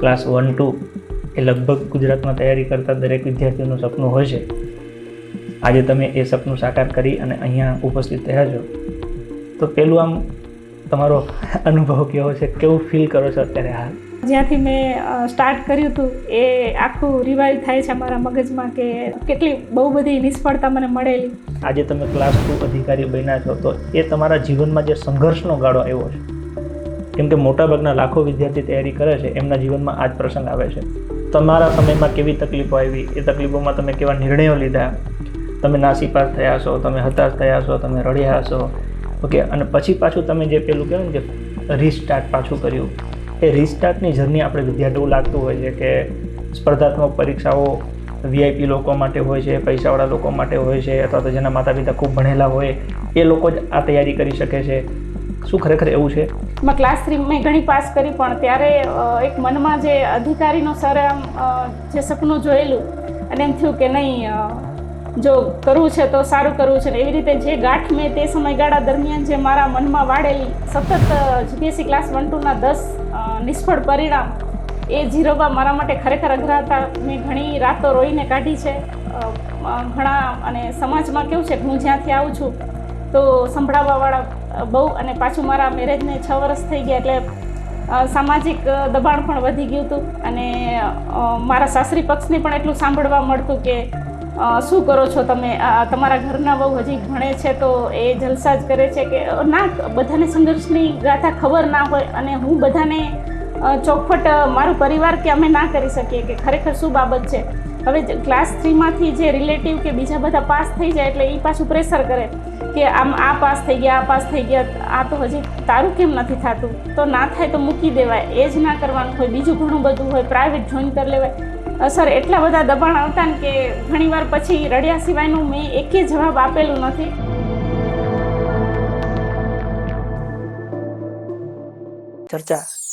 Class one two એ લગભગ ગુજરાતમાં તૈયારી કરતા દરેક વિદ્યાર્થીઓનું સપનું હોય છે. આજે તમે એ સપનું સાકાર કરી અને અહીંયા ઉપસ્થિત થયા છો. તો પેલું આમ તમારો અનુભવ કેવો છે? કેવું ફીલ કરો છો અત્યારે હાલ? જ્યાંથી મેં સ્ટાર્ટ કર્યું હતું એ આખું રિવાઇવ થાય છે મારા મગજમાં કે કેટલી બહુ બધી નિષ્ફળતા મને મળેલી. આજે તમે ક્લાસ ટુ અધિકારી બન્યા છો તો એ તમારા જીવનમાં જે સંઘર્ષનો ગાળો આવ્યો છે કેમ કે મોટાભાગના લાખો વિદ્યાર્થી તૈયારી કરે છે, એમના જીવનમાં આ જ પ્રસંગ આવે છે. તમારા સમયમાં કેવી તકલીફો આવી? એ તકલીફોમાં તમે કેવા નિર્ણયો લીધા? તમે નાસીપાસ થયા છો તમે હતાશ થયા છો તમે રડ્યા છો ઓકે અને પછી પાછું તમે જે પેલું કહેવાય ને કે રીસ્ટાર્ટ પાછું કર્યું, એ રીસ્ટાર્ટની જર્ની આપણે વિદ્યાર્થીઓ લાગતું હોય છે કે સ્પર્ધાત્મક પરીક્ષાઓ વીઆઈપી લોકો માટે હોય છે, પૈસાવાળા લોકો માટે હોય છે, અથવા તો જેના માતા પિતા ખૂબ ભણેલા હોય, એ લોકો જ આ તૈયારી કરી શકે છે. શું ખરેખર એવું છે? એમાં ક્લાસ થ્રી મેં ઘણી પાસ કરી, પણ ત્યારે એક મનમાં જે અધિકારીનો સર આમ જે સપનું જોયેલું, અને એમ થયું કે નહીં જો કરવું છે તો સારું કરવું છે ને, એવી રીતે જે ગાંઠ મેં તે સમયગાળા દરમિયાન જે મારા મનમાં વાળેલી સતત જીપીએસસી ક્લાસ વન ટુના દસ નિષ્ફળ પરિણામ, એ જીરવવા મારા માટે ખરેખર અઘરા હતા. મેં ઘણી રાતો રોઈને કાઢી છે. ઘણા, અને સમાજમાં કેવું છે હું જ્યાંથી આવું છું, તો સંભળાવવાવાળા બહુ અને પાછું મારા મેરેજને છ વર્ષ થઈ ગયા એટલે સામાજિક દબાણ પણ વધી ગયું હતું. અને મારા સાસરી પક્ષને પણ એટલું સાંભળવા મળતું કે શું કરો છો તમે? તમારા ઘરના બહુ હજી ભણે છે તો એ જલસા જ કરે છે કે ના, બધાને સંઘર્ષની ગાથા ખબર ના હોય અને હું બધાને ચોખવટ મારું પરિવાર કે અમે ના કરી શકીએ કે ખરેખર શું બાબત છે? હવે ક્લાસ થ્રીમાંથી જે રિલેટિવ કે બીજા બધા પાસ થઈ જાય એટલે એ પાછું પ્રેશર કરે કે આમ આ પાસ થઈ ગયા, આ પાસ થઈ ગયા, આ તો હજી તારું કેમ નથી થતું? તો ના થાય તો મૂકી દેવાય, એ જ ના કરવાનું હોય, બીજું ઘણું બધું હોય પ્રાઇવેટ જોઈન કરી લેવાય. સર એટલા બધા દબાણ આવતા ને કે ઘણીવાર પછી રડ્યા સિવાયનું મેં એકે જવાબ આપેલું નથી. ચર્ચા.